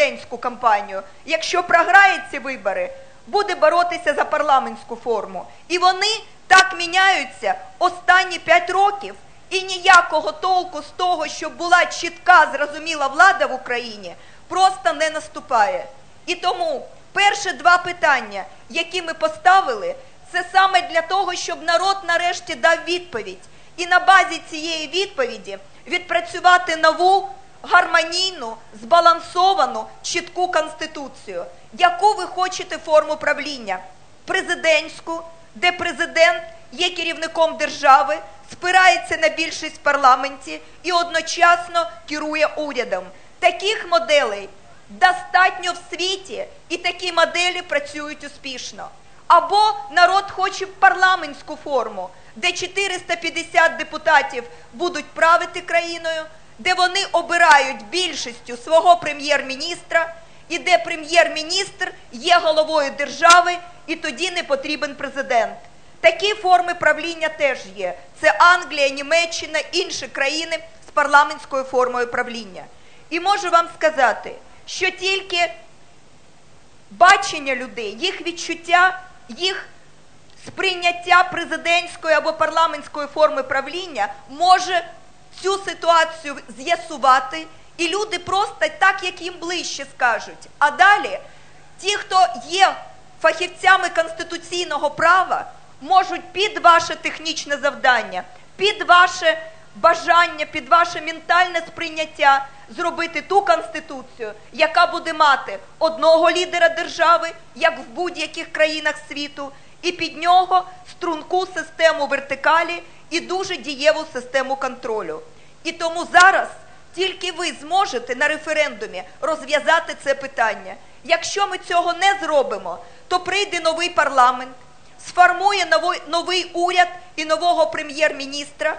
президентську кампанію. Якщо програє ці вибори, буде боротися за парламентську форму. І вони так міняються останні п'ять років. І ніякого толку з того, щоб була чітка, зрозуміла влада в Україні, просто не наступає. І тому перші два питання, які ми поставили, це саме для того, щоб народ нарешті дав відповідь. І на базі цієї відповіді відпрацювати нову гармонійну, збалансовану, чітку конституцію. Яку ви хочете форму правління? Президентську, де президент є керівником держави, спирається на більшість в парламенті і одночасно керує урядом. Таких моделей достатньо в світі, і такі моделі працюють успішно. Або народ хоче парламентську форму, де 450 депутатів будуть правити країною, де вони обирають більшістю свого прем'єр-міністра, і де прем'єр-міністр є головою держави, і тоді не потрібен президент. Такі форми правління теж є. Це Англія, Німеччина, інші країни з парламентською формою правління. І можу вам сказати, що тільки бачення людей, їх відчуття, їх сприйняття президентської або парламентської форми правління може цю ситуацію з'ясувати, і люди просто так, як їм ближче скажуть. А далі ті, хто є фахівцями конституційного права, можуть під ваше технічне завдання, під ваше бажання, під ваше ментальне сприйняття зробити ту конституцію, яка буде мати одного лідера держави, як в будь-яких країнах світу, і під нього струнку систему вертикалі і дуже дієву систему контролю. І тому зараз тільки ви зможете на референдумі розв'язати це питання. Якщо ми цього не зробимо, то прийде новий парламент, сформує новий, уряд і нового прем'єр-міністра,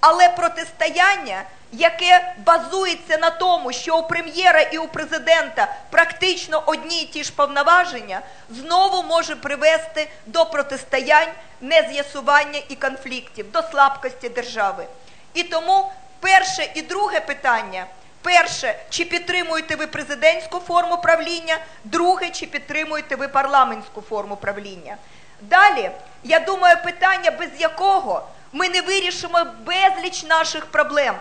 але протистояння, яке базується на тому, що у прем'єра і у президента практично одні й ті ж повноваження, знову може привести до протистоянь, нез'ясування і конфліктів, до слабкості держави. І тому перше і друге питання. Перше, чи підтримуєте ви президентську форму правління, друге, чи підтримуєте ви парламентську форму правління. Далі, я думаю, питання, без якого ми не вирішимо безліч наших проблем.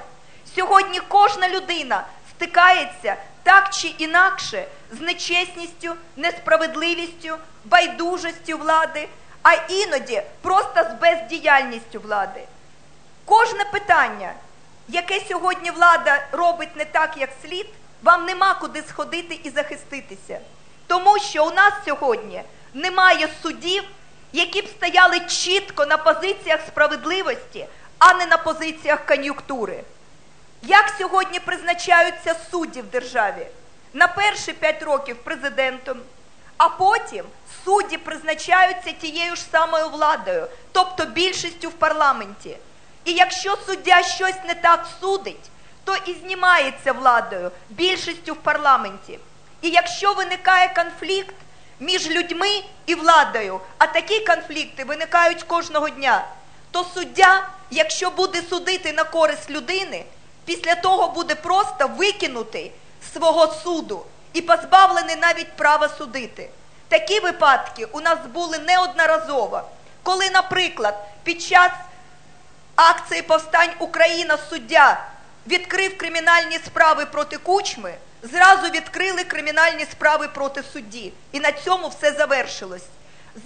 Сьогодні кожна людина стикається так чи інакше з нечесністю, несправедливістю, байдужістю влади, а іноді просто з бездіяльністю влади. Кожне питання, яке сьогодні влада робить не так, як слід, вам нема куди сходити і захиститися. Тому що у нас сьогодні немає судів, які б стояли чітко на позиціях справедливості, а не на позиціях кон'юнктури. Як сьогодні призначаються судді в державі? На перші п'ять років президентом, а потім судді призначаються тією ж самою владою, тобто більшістю в парламенті. І якщо суддя щось не так судить, то і знімається владою більшістю в парламенті. І якщо виникає конфлікт між людьми і владою, а такі конфлікти виникають кожного дня, то суддя, якщо буде судити на користь людини, після того буде просто викинутий свого суду і позбавлений навіть права судити. Такі випадки у нас були неодноразово, коли, наприклад, під час акції повстань Україна суддя відкрив кримінальні справи проти кучми, зразу відкрили кримінальні справи проти судді. І на цьому все завершилось.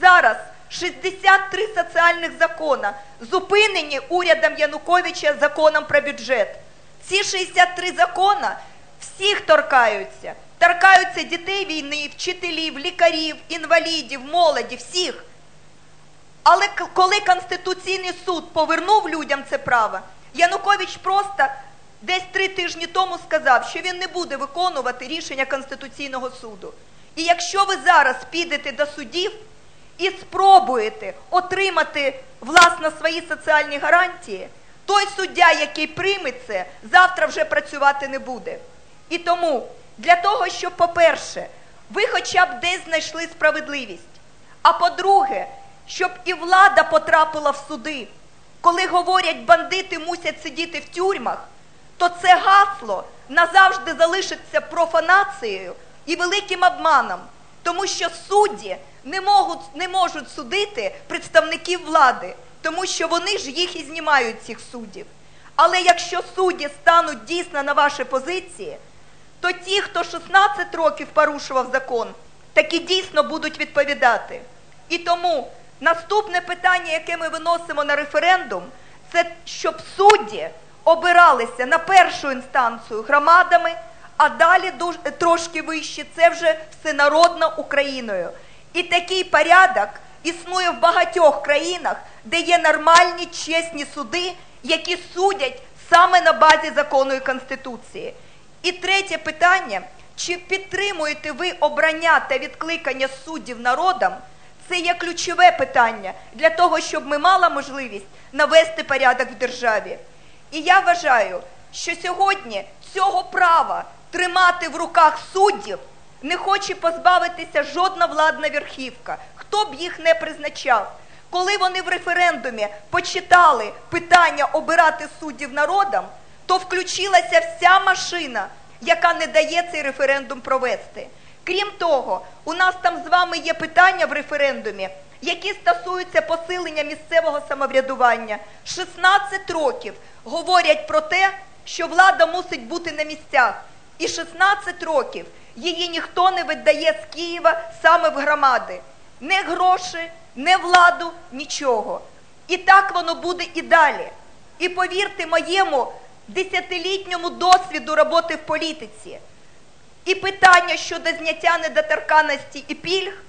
Зараз 63 соціальних закона зупинені урядом Януковича законом про бюджет. Ці 63 закона всіх торкаються. Торкаються дітей війни, вчителів, лікарів, інвалідів, молоді, всіх. Але коли Конституційний суд повернув людям це право, Янукович просто десь три тижні тому сказав, що він не буде виконувати рішення Конституційного суду. І якщо ви зараз підете до судів і спробуєте отримати власне свої соціальні гарантії, той суддя, який прийме це, завтра вже працювати не буде. І тому для того, щоб, по-перше, ви хоча б десь знайшли справедливість, а по-друге, щоб і влада потрапила в суди, коли говорять, бандити мусять сидіти в тюрмах, то це гасло назавжди залишиться профанацією і великим обманом, тому що судді не можуть, не можуть судити представників влади, тому що вони ж їх і знімають цих суддів. Але якщо судді стануть дійсно на ваші позиції, то ті, хто 16 років порушував закон, таки дійсно будуть відповідати. І тому наступне питання, яке ми виносимо на референдум, це щоб судді обиралися на першу інстанцію громадами, а далі дуж- трошки вище це вже всенародно Україною. І такий порядок існує в багатьох країнах, де є нормальні чесні суди, які судять саме на базі закону і конституції. І третє питання: чи підтримуєте ви обрання та відкликання суддів народом? Це є ключове питання для того, щоб ми мали можливість навести порядок в державі. І я вважаю, що сьогодні цього права тримати в руках суддів не хоче позбавитися жодна владна верхівка, хто б їх не призначав. Коли вони в референдумі почитали питання обирати суддів народом, то включилася вся машина, яка не дає цей референдум провести. Крім того, у нас там з вами є питання в референдумі, які стосуються посилення місцевого самоврядування. 16 років говорять про те, що влада мусить бути на місцях. І 16 років її ніхто не видає з Києва саме в громади. Не гроші, не владу, нічого. І так воно буде і далі. І повірте моєму десятилітньому досвіду роботи в політиці. І питання щодо зняття недоторканності і пільг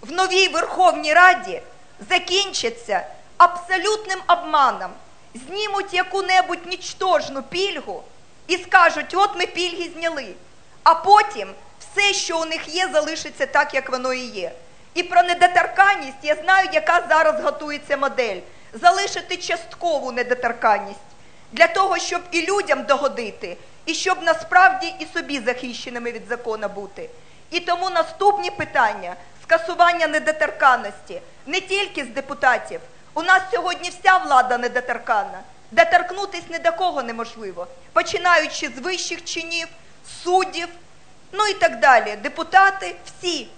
в новій Верховній Раді закінчаться абсолютним обманом. Знімуть яку-небудь нічтожну пільгу і скажуть, от ми пільги зняли. А потім все, що у них є, залишиться так, як воно і є. І про недоторканність я знаю, яка зараз готується модель. Залишити часткову недоторканність для того, щоб і людям догодити, і щоб насправді і собі захищеними від закону бути. І тому наступні питання скасування недоторканності не тільки з депутатів. У нас сьогодні вся влада недоторканна. Доторкнутись ні до кого неможливо, починаючи з вищих чинів, суддів, ну і так далі. Депутати всі.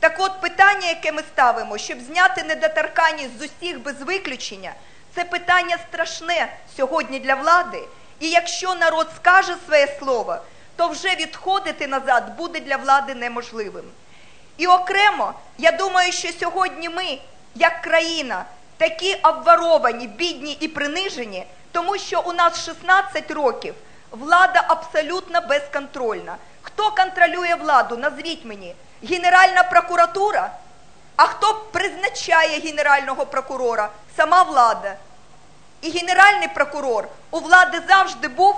Так от питання, яке ми ставимо, щоб зняти недоторканність з усіх без виключення, це питання страшне сьогодні для влади. І якщо народ скаже своє слово, то вже відходити назад буде для влади неможливим. І окремо, я думаю, що сьогодні ми, як країна, такі обворовані, бідні і принижені, тому що у нас 16 років влада абсолютно безконтрольна. Хто контролює владу? Назвіть мені. Генеральна прокуратура? А хто призначає генерального прокурора? Сама влада. І генеральний прокурор у влади завжди був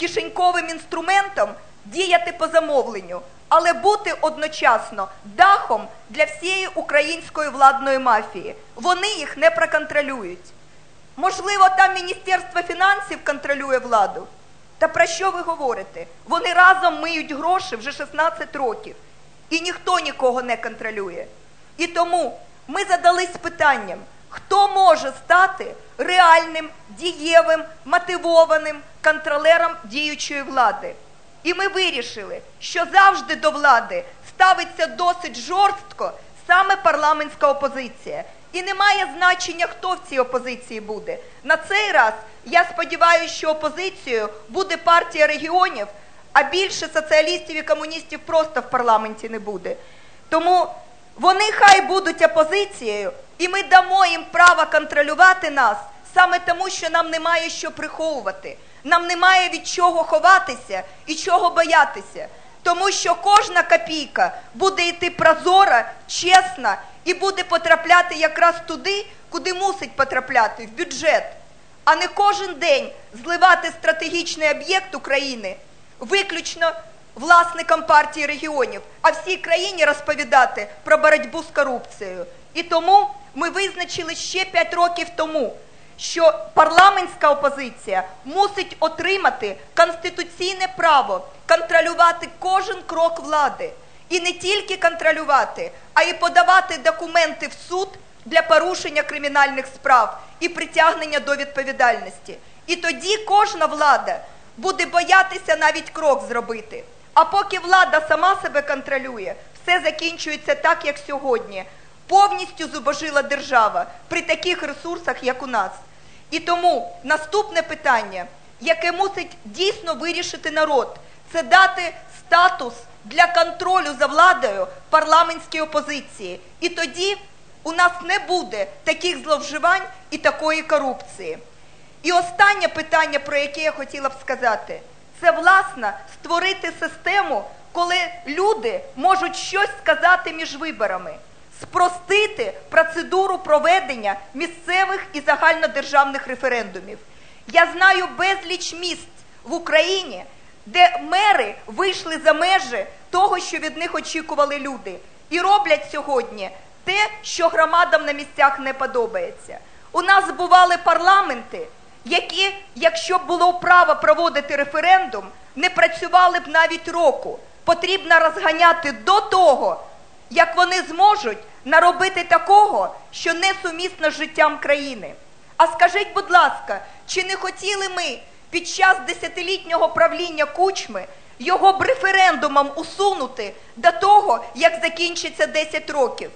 кишеньковим інструментом діяти по замовленню, але бути одночасно дахом для всієї української владної мафії. Вони їх не проконтролюють. Можливо, там Міністерство фінансів контролює владу. Та про що ви говорите? Вони разом миють гроші вже 16 років, і ніхто нікого не контролює. І тому ми задались питанням, хто може стати реальним, дієвим, мотивованим контролером діючої влади. І ми вирішили, що завжди до влади ставиться досить жорстко саме парламентська опозиція. І немає значення, хто в цій опозиції буде. На цей раз я сподіваюся, що опозицією буде партія регіонів, а більше соціалістів і комуністів просто в парламенті не буде. Тому вони хай будуть опозицією, і ми дамо їм право контролювати нас саме тому, що нам немає що приховувати. Нам немає від чого ховатися і чого боятися. Тому що кожна копійка буде йти прозоро, чесно і буде потрапляти якраз туди, куди мусить потрапляти, в бюджет, а не кожен день зливати стратегічний об'єкт України виключно власникам партії регіонів, а всій країні розповідати про боротьбу з корупцією. І тому ми визначили ще 5 років тому, що парламентська опозиція мусить отримати конституційне право контролювати кожен крок влади. І не тільки контролювати, а й подавати документи в суд для порушення кримінальних справ і притягнення до відповідальності. І тоді кожна влада буде боятися навіть крок зробити. А поки влада сама себе контролює, все закінчується так, як сьогодні. Повністю зубожила держава при таких ресурсах, як у нас. І тому наступне питання, яке мусить дійсно вирішити народ, це дати статус для контролю за владою парламентській опозиції. І тоді у нас не буде таких зловживань і такої корупції. І останнє питання, про яке я хотіла б сказати, це власне створити систему, коли люди можуть щось сказати між виборами, спростити процедуру проведення місцевих і загальнодержавних референдумів. Я знаю безліч місць в Україні, де мери вийшли за межі того, що від них очікували люди, і роблять сьогодні те, що громадам на місцях не подобається. У нас бували парламенти, які, якщо б було право проводити референдум, не працювали б навіть року. Потрібно розганяти до того, як вони зможуть наробити такого, що не сумісно з життям країни. А скажіть, будь ласка, чи не хотіли ми під час десятилітнього правління кучми його б референдумом усунути до того, як закінчиться 10 років?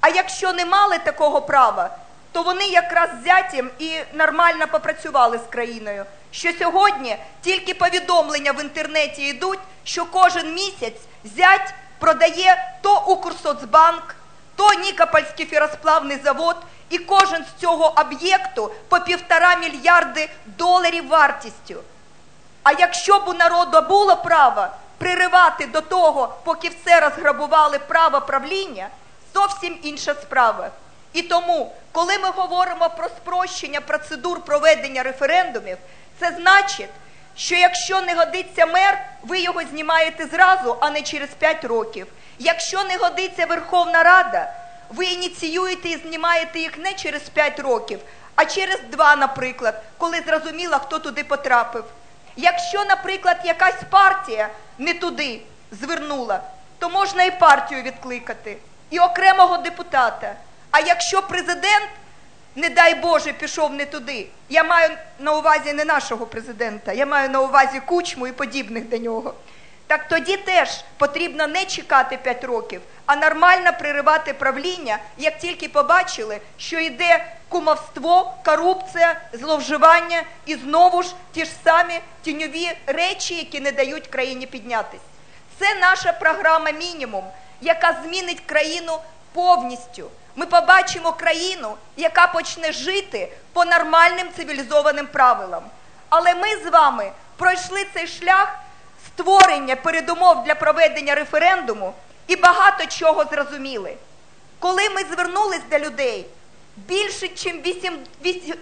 А якщо не мали такого права, то вони якраз зятям і нормально попрацювали з країною. Що сьогодні тільки повідомлення в інтернеті йдуть, що кожен місяць зять продає то Укрсоцбанк, то Нікопольський фіросплавний завод, і кожен з цього об'єкту по півтора мільярди доларів вартістю. А якщо б у народу було право приривати до того, поки все розграбували право правління, зовсім інша справа. І тому, коли ми говоримо про спрощення процедур проведення референдумів, це значить, що якщо не годиться мер, ви його знімаєте зразу, а не через 5 років. Якщо не годиться Верховна Рада, ви ініціюєте і знімаєте їх не через 5 років, а через 2, наприклад, коли зрозуміло, хто туди потрапив. Якщо, наприклад, якась партія не туди звернула, то можна і партію відкликати, і окремого депутата. А якщо президент, не дай Боже, пішов не туди, я маю на увазі не нашого президента, я маю на увазі кучму і подібних до нього. Так тоді теж потрібно не чекати 5 років, а нормально приривати правління, як тільки побачили, що йде кумовство, корупція, зловживання і знову ж ті ж самі тіньові речі, які не дають країні піднятись. Це наша програма мінімум, яка змінить країну повністю. Ми побачимо країну, яка почне жити по нормальним цивілізованим правилам. Але ми з вами пройшли цей шлях створення передумов для проведення референдуму і багато чого зрозуміли. Коли ми звернулись до людей, більше ніж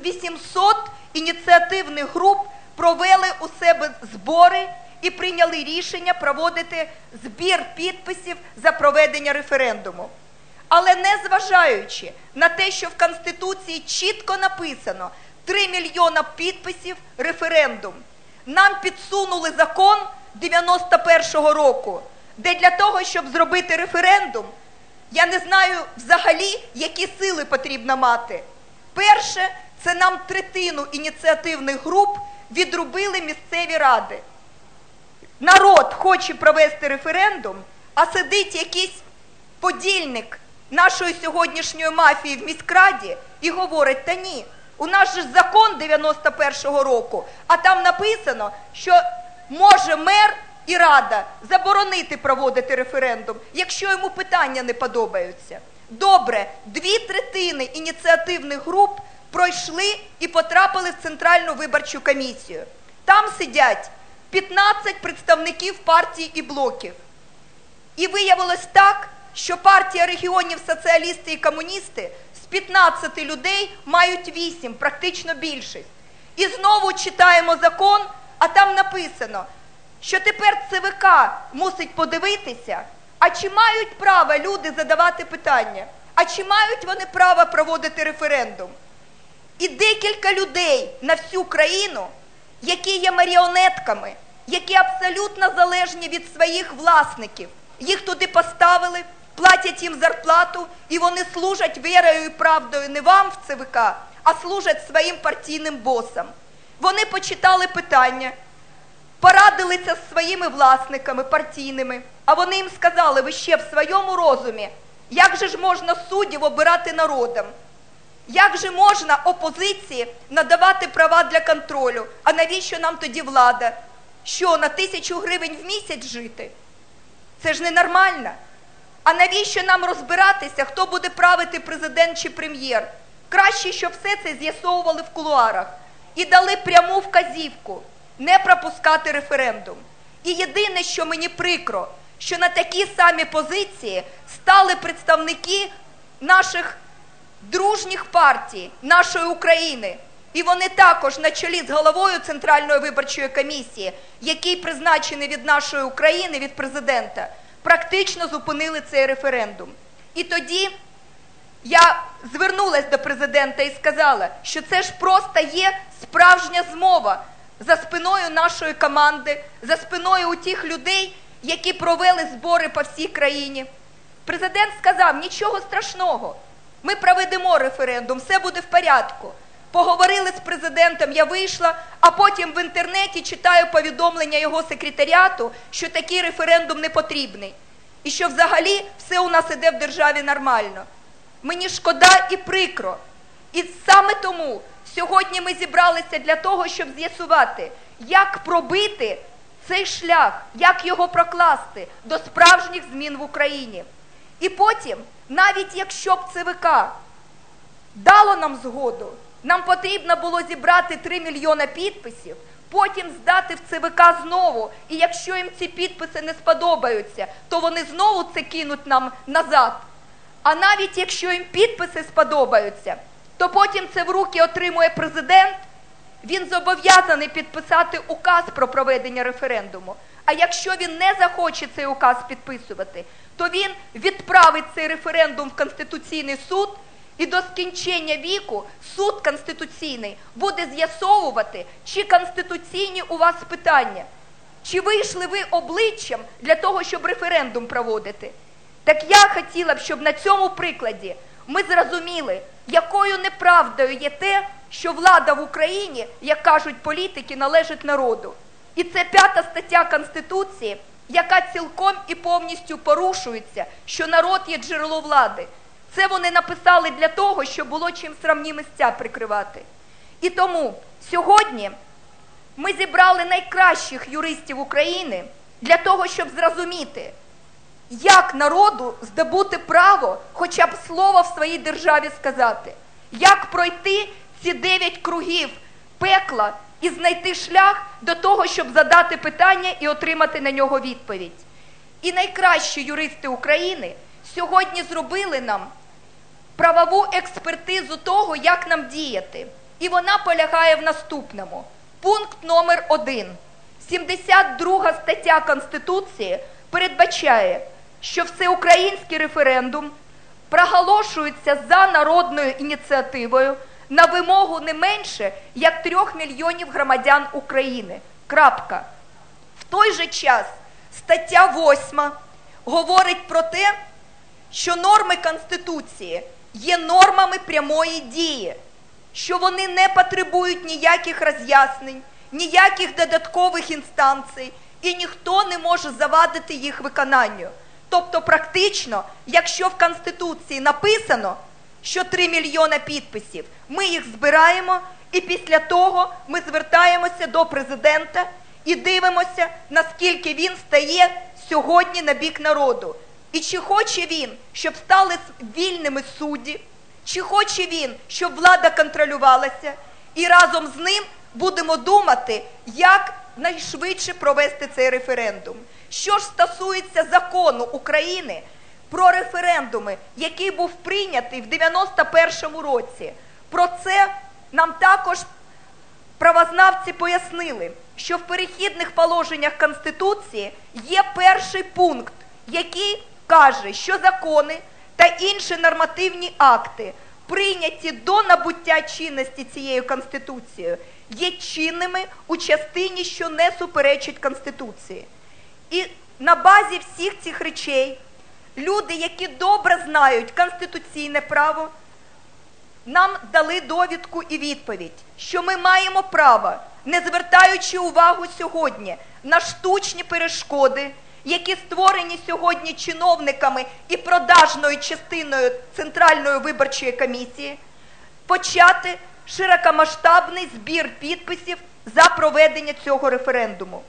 800 ініціативних груп провели у себе збори і прийняли рішення проводити збір підписів за проведення референдуму. Але не зважаючи на те, що в Конституції чітко написано 3 мільйона підписів референдум, нам підсунули закон 91-го року, де для того, щоб зробити референдум, я не знаю взагалі, які сили потрібно мати. Перше, це нам третину ініціативних груп відрубили місцеві ради. Народ хоче провести референдум, а сидить якийсь подільник нашої сьогоднішньої мафії в міськраді і говорить: та ні, у нас же закон 91-го року, а там написано, що може мер і рада заборонити проводити референдум, якщо йому питання не подобаються. Добре, дві третини ініціативних груп пройшли і потрапили в Центральну виборчу комісію. Там сидять 15 представників партій і блоків. І виявилось так, що партія регіонів соціалісти і комуністи з 15 людей мають 8, практично більшість. І знову читаємо закон, а там написано, що тепер ЦВК мусить подивитися, а чи мають право люди задавати питання, а чи мають вони право проводити референдум. І декілька людей на всю країну, які є маріонетками, які абсолютно залежні від своїх власників. Їх туди поставили, платять їм зарплату, і вони служать вірою і правдою не вам в ЦВК, а служать своїм партійним босам. Вони почитали питання, порадилися з своїми власниками партійними, а вони їм сказали, ви ще в своєму розумі, як же ж можна суддів обирати народом? Як же можна опозиції надавати права для контролю? А навіщо нам тоді влада? Що на тисячу гривень в місяць жити? Це ж ненормально. А навіщо нам розбиратися, хто буде правити президент чи прем'єр? Краще, щоб все це з'ясовували в кулуарах і дали пряму вказівку не пропускати референдум. І єдине, що мені прикро, що на такі самі позиції стали представники наших дружніх партій, нашої України. І вони також на чолі з головою Центральної виборчої комісії, який призначений від нашої України, від президента, практично зупинили цей референдум. І тоді я звернулася до президента і сказала, що це ж просто є справжня змова за спиною нашої команди, за спиною у тих людей, які провели збори по всій країні. Президент сказав: нічого страшного, ми проведемо референдум, все буде в порядку. Поговорили з президентом, я вийшла, а потім в інтернеті читаю повідомлення його секретаріату, що такий референдум не потрібний. І що взагалі все у нас іде в державі нормально. Мені шкода і прикро. І саме тому сьогодні ми зібралися для того, щоб з'ясувати, як пробити цей шлях, як його прокласти до справжніх змін в Україні. І потім, навіть якщо б ЦВК дало нам згоду, нам потрібно було зібрати 3 мільйона підписів, потім здати в ЦВК знову. І якщо їм ці підписи не сподобаються, то вони знову це кинуть нам назад. А навіть якщо їм підписи сподобаються, то потім це в руки отримує президент. Він зобов'язаний підписати указ про проведення референдуму. А якщо він не захоче цей указ підписувати, то він відправить цей референдум в Конституційний суд, і до скінчення віку суд конституційний буде з'ясовувати, чи конституційні у вас питання, чи вийшли ви обличчям для того, щоб референдум проводити. Так я хотіла б, щоб на цьому прикладі ми зрозуміли, якою неправдою є те, що влада в Україні, як кажуть політики, належить народу. І це п'ята стаття Конституції, яка цілком і повністю порушується, що народ є джерело влади. Це вони написали для того, щоб було чим срамні місця прикривати. І тому сьогодні ми зібрали найкращих юристів України для того, щоб зрозуміти, як народу здобути право хоча б слово в своїй державі сказати, як пройти ці дев'ять кругів пекла і знайти шлях до того, щоб задати питання і отримати на нього відповідь. І найкращі юристи України сьогодні зробили нам правову експертизу того, як нам діяти. І вона полягає в наступному. Пункт номер один. 72 стаття Конституції передбачає, що всеукраїнський референдум проголошується за народною ініціативою на вимогу не менше як трьох мільйонів громадян України. Крапка. В той же час стаття 8 говорить про те, що норми Конституції є нормами прямої дії, що вони не потребують ніяких роз'яснень, ніяких додаткових інстанцій, і ніхто не може завадити їх виконанню. Тобто, практично, якщо в Конституції написано, що 3 мільйона підписів, ми їх збираємо, і після того ми звертаємося до президента і дивимося, наскільки він стає сьогодні на бік народу. І чи хоче він, щоб стали вільними судді, чи хоче він, щоб влада контролювалася, і разом з ним будемо думати, як найшвидше провести цей референдум. Що ж стосується закону України про референдуми, який був прийнятий в 91-му році, про це нам також правознавці пояснили, що в перехідних положеннях Конституції є перший пункт, який каже, що закони та інші нормативні акти, прийняті до набуття чинності цією Конституцією, є чинними у частині, що не суперечить Конституції. І на базі всіх цих речей люди, які добре знають конституційне право, нам дали довідку і відповідь, що ми маємо право, не звертаючи увагу сьогодні на штучні перешкоди, які створені сьогодні чиновниками і продажною частиною Центральної виборчої комісії, почати широкомасштабний збір підписів за проведення цього референдуму.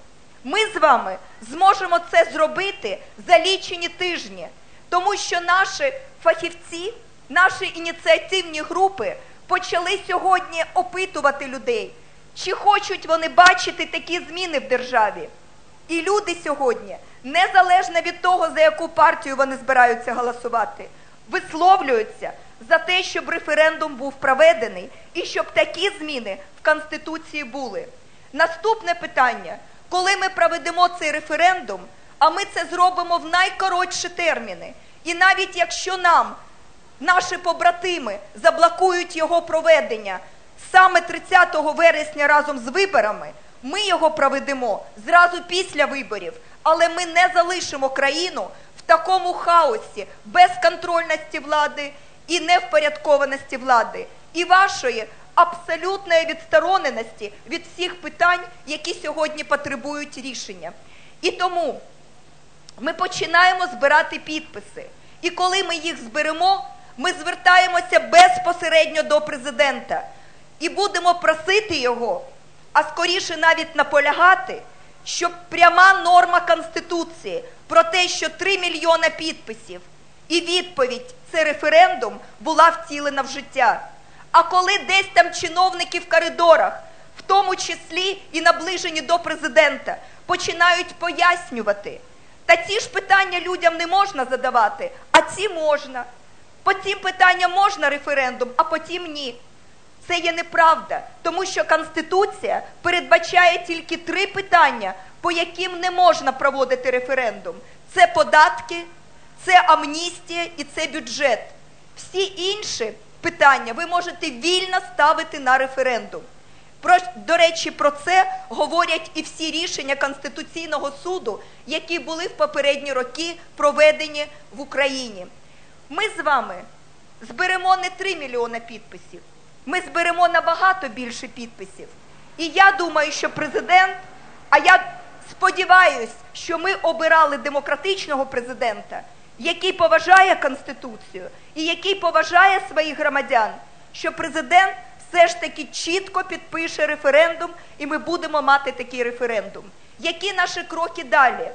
Ми з вами зможемо це зробити за лічені тижні, тому що наші фахівці, наші ініціативні групи почали сьогодні опитувати людей, чи хочуть вони бачити такі зміни в державі. І люди сьогодні, незалежно від того, за яку партію вони збираються голосувати, висловлюються за те, щоб референдум був проведений і щоб такі зміни в Конституції були. Наступне питання: коли ми проведемо цей референдум, а ми це зробимо в найкоротші терміни, і навіть якщо нам наші побратими заблокують його проведення саме 30 вересня разом з виборами, ми його проведемо зразу після виборів, але ми не залишимо країну в такому хаосі безконтрольності влади і невпорядкованості влади, і вашої абсолютної відстороненості від всіх питань, які сьогодні потребують рішення. І тому ми починаємо збирати підписи. І коли ми їх зберемо, ми звертаємося безпосередньо до президента і будемо просити його, а скоріше навіть наполягати, щоб пряма норма Конституції про те, що 3 мільйона підписів і відповідь це референдум була втілена в життя. А коли десь там чиновники в коридорах, в тому числі і наближені до президента, починають пояснювати, та ці ж питання людям не можна задавати, а ці можна. По цим питанням можна референдум, а потім ні. Це є неправда, тому що Конституція передбачає тільки три питання, по яким не можна проводити референдум: це податки, це амністія і це бюджет. Всі інші питання ви можете вільно ставити на референдум. Про, до речі, про це говорять і всі рішення Конституційного суду, які були в попередні роки проведені в Україні. Ми з вами зберемо не 3 мільйони підписів, ми зберемо набагато більше підписів. І я думаю, що президент, а я сподіваюся, що ми обирали демократичного президента, який поважає Конституцію і який поважає своїх громадян, що президент все ж таки чітко підпише референдум, і ми будемо мати такий референдум. Які наші кроки далі?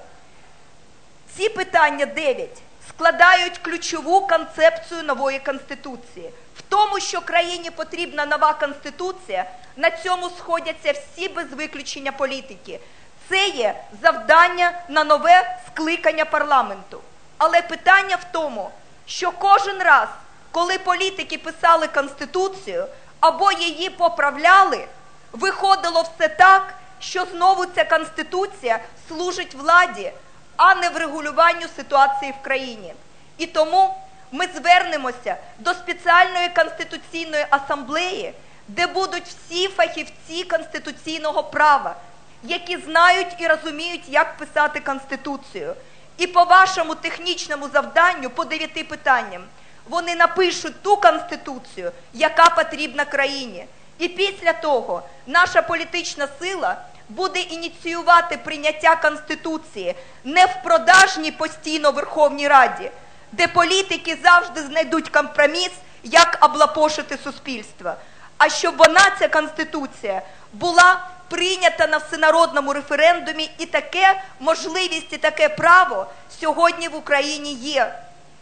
Ці питання 9 складають ключову концепцію нової конституції. В тому, що країні потрібна нова конституція, на цьому сходяться всі без виключення політики. Це є завдання на нове скликання парламенту. Але питання в тому, що кожен раз, коли політики писали конституцію або її поправляли, виходило все так, що знову ця конституція служить владі, а не врегулюванню ситуації в країні. І тому ми звернемося до спеціальної конституційної асамблеї, де будуть всі фахівці конституційного права, які знають і розуміють, як писати конституцію. І по вашому технічному завданню, по дев'яти питанням, вони напишуть ту конституцію, яка потрібна країні. І після того наша політична сила буде ініціювати прийняття конституції не в продажній постійно Верховній Раді, де політики завжди знайдуть компроміс, як облапошити суспільство. А щоб вона, ця конституція, була прийнята на всенародному референдумі, і таке можливість, і таке право сьогодні в Україні є.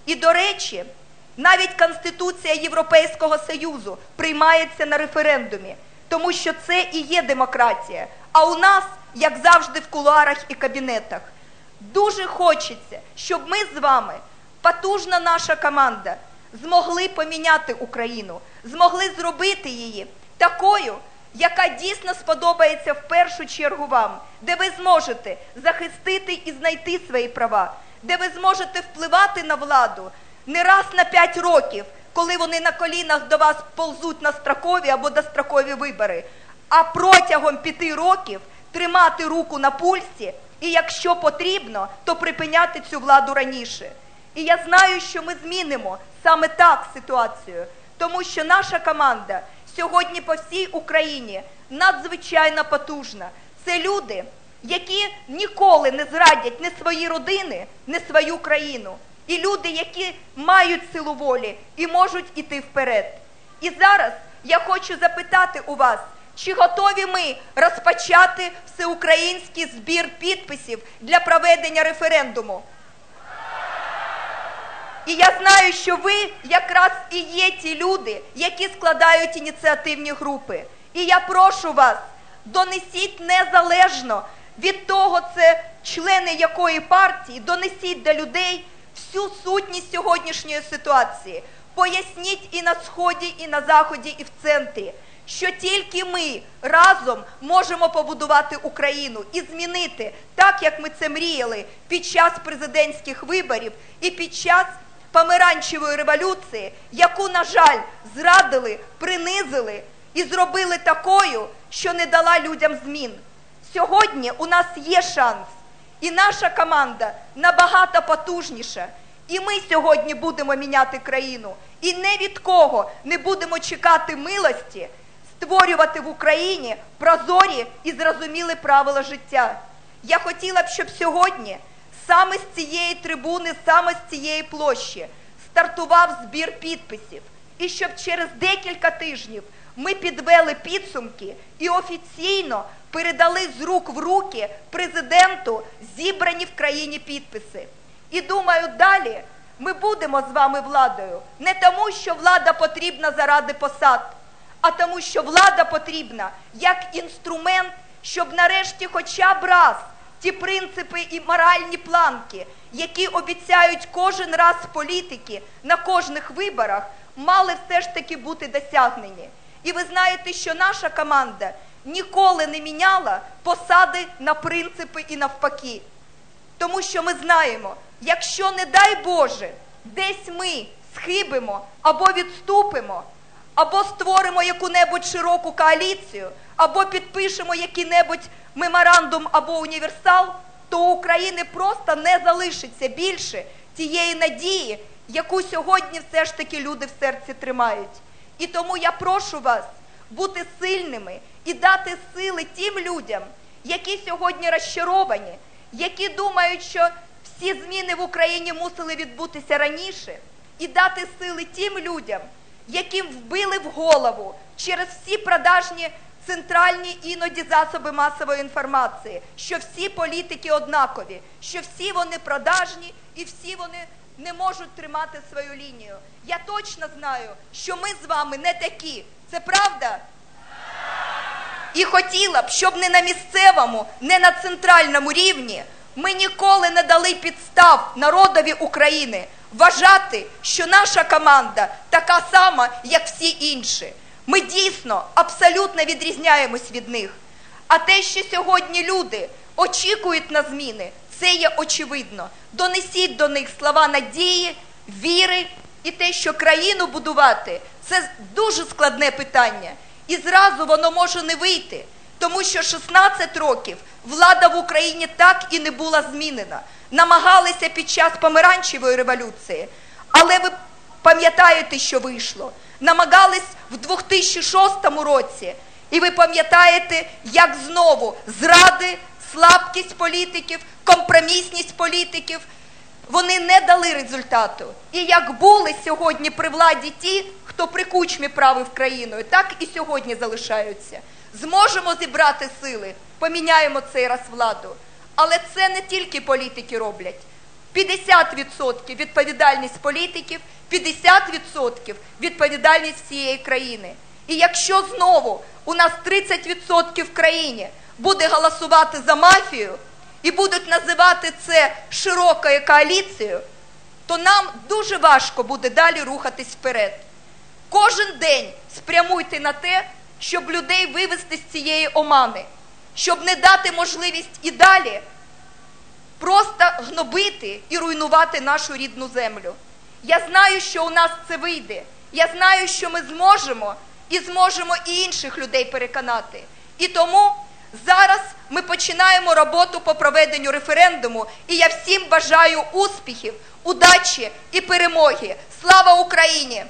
І до речі, навіть Конституція Європейського Союзу приймається на референдумі, тому що це і є демократія. А у нас, як завжди, в кулуарах і кабінетах, дуже хочеться, щоб ми з вами, потужна наша команда, змогли поміняти Україну, змогли зробити її такою яка дійсно сподобається в першу чергу вам, де ви зможете захистити і знайти свої права, де ви зможете впливати на владу не раз на п'ять років, коли вони на колінах до вас ползуть на строкові або дострокові вибори, а протягом п'яти років тримати руку на пульсі і, якщо потрібно, то припиняти цю владу раніше. І я знаю, що ми змінимо саме так ситуацію. тому що наша команда сьогодні по всій Україні надзвичайно потужна. Це люди, які ніколи не зрадять ні свої родини, ні свою країну. І люди, які мають силу волі і можуть іти вперед. І зараз я хочу запитати у вас, чи готові ми розпочати всеукраїнський збір підписів для проведення референдуму? І я знаю, що ви якраз і є ті люди, які складають ініціативні групи. І я прошу вас, донесіть незалежно від того, це члени якої партії, донесіть до людей всю сутність сьогоднішньої ситуації. Поясніть і на сході, і на заході, і в центрі, що тільки ми разом можемо побудувати Україну і змінити так, як ми це мріяли під час президентських виборів і під час помаранчевої революції, яку, на жаль, зрадили, принизили і зробили такою, що не дала людям змін. Сьогодні у нас є шанс, і наша команда набагато потужніша. І ми сьогодні будемо міняти країну. І не від кого не будемо чекати милості, створювати в Україні прозорі і зрозумілі правила життя. Я хотіла б, щоб сьогодні саме з цієї трибуни, саме з цієї площі стартував збір підписів. І щоб через декілька тижнів ми підвели підсумки і офіційно передали з рук в руки президенту зібрані в країні підписи. І думаю, далі ми будемо з вами владою не тому, що влада потрібна заради посад, а тому, що влада потрібна як інструмент, щоб нарешті, хоча б раз, ті принципи і моральні планки, які обіцяють кожен раз політики на кожних виборах, мали все ж таки бути досягнені. І ви знаєте, що наша команда ніколи не міняла посади на принципи і навпаки. Тому що ми знаємо, якщо, не дай Боже, десь ми схибимо або відступимо, або створимо яку-небудь широку коаліцію, або підпишемо який-небудь меморандум або універсал, то у України просто не залишиться більше тієї надії, яку сьогодні все ж таки люди в серці тримають. І тому я прошу вас бути сильними і дати сили тим людям, які сьогодні розчаровані, які думають, що всі зміни в Україні мусили відбутися раніше, і дати сили тим людям, яким вбили в голову через всі продажні центральні іноді засоби масової інформації, що всі політики однакові, що всі вони продажні і всі вони не можуть тримати свою лінію. Я точно знаю, що ми з вами не такі. Це правда? І хотіла б, щоб не на місцевому, не на центральному рівні ми ніколи не дали підстав народові України вважати, що наша команда така сама, як всі інші. Ми дійсно абсолютно відрізняємось від них. А те, що сьогодні люди очікують на зміни, це є очевидно. Донесіть до них слова надії, віри і те, що країну будувати це дуже складне питання. І зразу воно може не вийти, тому що 16 років влада в Україні так і не була змінена. Намагалися під час помаранчевої революції, але ви пам'ятаєте, що вийшло. Намагались в 2006 році, і ви пам'ятаєте, як знову зради, слабкість політиків, компромісність політиків. Вони не дали результату. І як були сьогодні при владі ті, хто при кучмі правив країною, так і сьогодні залишаються. Зможемо зібрати сили, поміняємо цей раз владу. Але це не тільки політики роблять. 50% відповідальність політиків, 50% відповідальність всієї країни. І якщо знову у нас 30% в країні буде голосувати за мафію і будуть називати це широкою коаліцією, то нам дуже важко буде далі рухатись вперед. Кожен день спрямуйте на те, щоб людей вивести з цієї омани, щоб не дати можливість і далі просто гнобити і руйнувати нашу рідну землю. Я знаю, що у нас це вийде. Я знаю, що ми зможемо і зможемо і інших людей переконати. І тому Зараз ми починаємо роботу по проведенню референдуму, і я всім бажаю успіхів, удачі і перемоги. Слава Україні!